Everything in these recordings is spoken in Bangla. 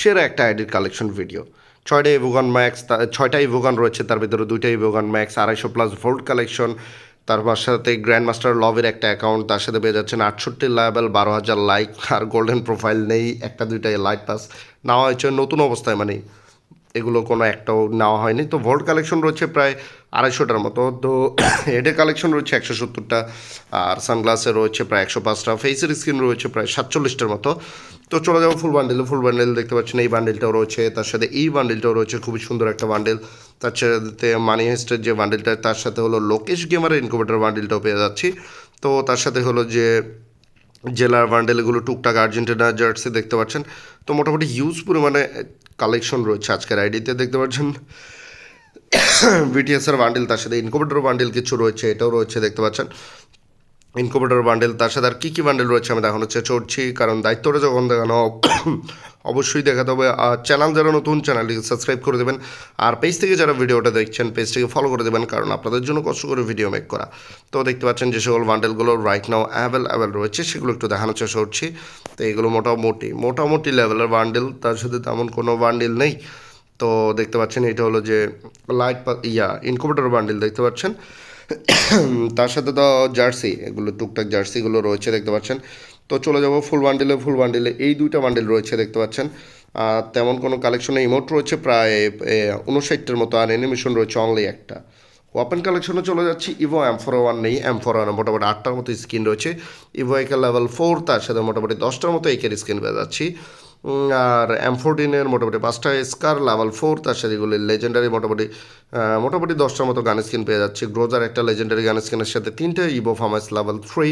সেরা একটা আইডির কালেকশন ভিডিও ছয়টা ইভোগান ম্যাক্স ছয়টা ইভোগান রয়েছে, তার ভিতরে দুইটা ইভোগান ম্যাক্স আড়াইশো প্লাস ভোল্ট কালেকশন তার সাথে গ্র্যান্ড মাস্টার লভের একটা অ্যাকাউন্ট তার সাথে পেয়ে যাচ্ছেন আটষট্টি লেভেল বারো হাজার লাইক আর গোল্ডেন প্রোফাইল নেই, একটা দুইটাই লাইট পাস নেওয়া হয়েছে নতুন অবস্থায় মানে এগুলো কোনো একটাও নেওয়া হয়নি। তো ভোল্ট কালেকশন রয়েছে প্রায় আড়াইশোটার মতো, তো হেডের কালেকশন রয়েছে একশো সত্তরটা, আর সানগ্লাসে রয়েছে প্রায় একশো পাঁচটা ফেসের স্ক্রিন রয়েছে প্রায় সাতচল্লিশটার মতো। তো চলে যাব ফুল বান্ডেল ফুল বান্ডেল দেখতে পাচ্ছেন এই বান্ডেলটাও রয়েছে, তার সাথে এই বান্ডেলটাও রয়েছে, খুবই সুন্দর একটা বান্ডেল তার সাথে মানি হেস্টের যে বান্ডেলটা তার সাথে হলো লোকেশ গেমারের ইনকুবেটার বান্ডেলটাও পেয়ে যাচ্ছি। তো তার সাথে হলো যে জেলার বান্ডেলগুলো টুকটাক আর্জেন্টিনা, জার্সি দেখতে পাচ্ছেন। তো মোটামুটি হিউজ পরিমাণে কালেকশন রয়েছে আজকের আইডিতে দেখতে পাচ্ছেন। বিটিএসের বান্ডেল তার সাথে ইনকুবেটর বান্ডেল কিছু রয়েছে, এটাও রয়েছে, দেখতে পাচ্ছেন। ইনকুবেটর বান্ডেল, তার সাথে আর কী কী বান্ডেল রয়েছে আমি দেখানোর চেষ্টা করছি। কারণ দায়িত্বটা যখন দেখানো অবশ্যই দেখাতে হবে। আর চ্যানেল যারা নতুন চ্যানেলটিকে সাবস্ক্রাইব করে দেবেন। আর পেজ থেকে যারা ভিডিওটা দেখছেন পেজটিকে ফলো করে দেবেন, কারণ আপনাদের জন্য কষ্ট করে ভিডিও মেক করা। তো দেখতে পাচ্ছেন যে সকল বান্ডেলগুলো রাইট নাও অ্যাভেলেবেল রয়েছে, সেগুলো একটু দেখানোর চেষ্টা করছি। তো এগুলো মোটামুটি মোটামুটি লেভেলের বান্ডেল, তার সাথে তেমন কোনো বান্ডেল নেই। তো দেখতে পাচ্ছেন, এটা হলো যে লাইট ইয়া ইনকুবেটর বান্ডেল দেখতে পাচ্ছেন। তার সাথে তো জার্সি, এগুলো টুকটাক জার্সিগুলো রয়েছে দেখতে পাচ্ছেন। তো চলে যাব ফুল বান্ডেলে ফুল বান্ডেলে এই দুইটা বান্ডেল রয়েছে দেখতে পাচ্ছেন। আর তেমন কোনো কালেকশনে ইমোট রয়েছে প্রায় উনষাটটার মতো, আর অ্যানিমেশন রয়েছে অনলি একটা। ওপেন কালেকশনে চলে যাচ্ছি ইভো এম ফোর ওয়ান নেই এম ফোর ওয়ান মোটামুটি আটটার মতো স্ক্রিন রয়েছে। ইভো একের লেভেল ফোর তার সাথে মোটামুটি দশটার মতো একের স্ক্রিন পেয়ে যাচ্ছি। আর এম ফোরটিনের মোটামুটি পাঁচটা স্কার লেভেল ফোর তার সাথে এগুলি লেজেন্ডারি মোটামুটি মোটামুটি দশটার মতো গান স্কিন পেয়ে যাচ্ছে। গ্রোজার একটা লেজেন্ডারি গান স্কিনের সাথে তিনটে ইভো ফার্মাস লেভেল থ্রি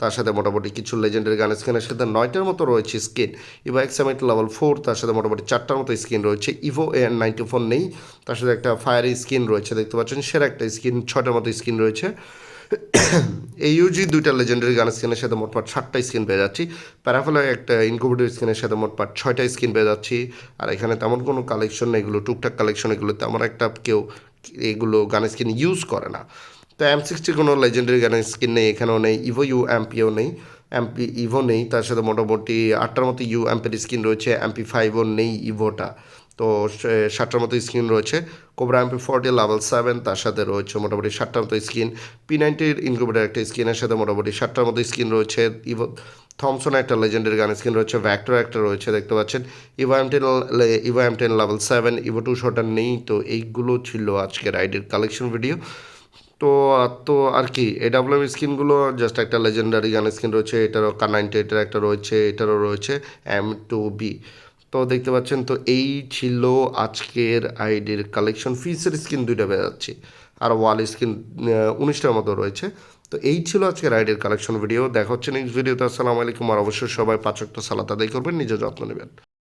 তার সাথে মোটামুটি কিছু লেজেন্ডারি গান স্কিনের সাথে নয়টার মতো রয়েছে skin evo X M eight level four তার সাথে মোটামুটি চারটার মতো স্কিন রয়েছে। ইভো এ নাইনটি ফোর নেই, তার সাথে একটা ফায়ারি স্কিন রয়েছে, দেখতে পাচ্ছেন, সেরা একটা স্কিন ছটার মতো স্কিন রয়েছে। এই ইউজি দুইটা লেজেন্ডারি গান স্ক্রিনের সাথে মোটমাট ষাটটা স্ক্রিন পেয়ে যাচ্ছি। প্যারাফেলে একটা ইনকুবেটর স্ক্রিনের সাথে মোটমাট ছয়টা স্ক্রিন পেয়ে যাচ্ছি। আর এখানে তেমন কোনো কালেকশন নেই, এগুলো টুকটাক কালেকশন এগুলো তেমন একটা কেউ এগুলো গান স্ক্রিন ইউজ করে না। তো এম সিক্সটি কোনো লেজেন্ডারি গানের স্কিন নেই, এখানেও নেই ইভো ইউ এমপিও নেই। এমপি ইভো নেই, তার সাথে মোটামুটি আটটার মতো ইউ এমপির স্ক্রিন রয়েছে এমপি ফাইভও নেই ইভোটা তো ষাটটার মতো স্ক্রিন রয়েছে। Cobra MP forty, level seven, তার সাথে রয়েছে মোটামুটি ষাটটার মতো স্ক্রিন। পি নাইনটির ইনকুবেটার একটা স্ক্রিনের সাথে মোটামুটি ষাটটার মতো স্ক্রিন রয়েছে। ইভো থমসন একটা লেজেন্ডারি গান স্ক্রিন রয়েছে, ভ্যাক্টর একটা রয়েছে, দেখতে পাচ্ছেন। Evo M ten evo M ten level seven, evo two shooter নেই, তো এইগুলো ছিল আজকের আইডির কালেকশন ভিডিও। তো তো আর কি এডাব্লিউএম স্ক্রিনগুলো জাস্ট একটা লেজেন্ডারি গান স্ক্রিন রয়েছে, এটারও কার নাইনটি, এটার একটা রয়েছে, এটারও রয়েছে এম টু বি তো দেখতে পাচ্ছেন, তো এই ছিল আজকের আইডির কালেকশন ফিসের স্ক্রিন দুইটা বেড়ে যাচ্ছে আর ওয়াল স্ক্রিন উনিশটার মতো রয়েছে। তো এই ছিল আজকের আইডির কালেকশন ভিডিও দেখা হচ্ছে নেক্সট ভিডিওতে আসসালামু আলাইকুম। আর অবশ্যই সবাই পাঁচ একটা সালাত আদায় করবেন, নিজের যত্ন নেবেন।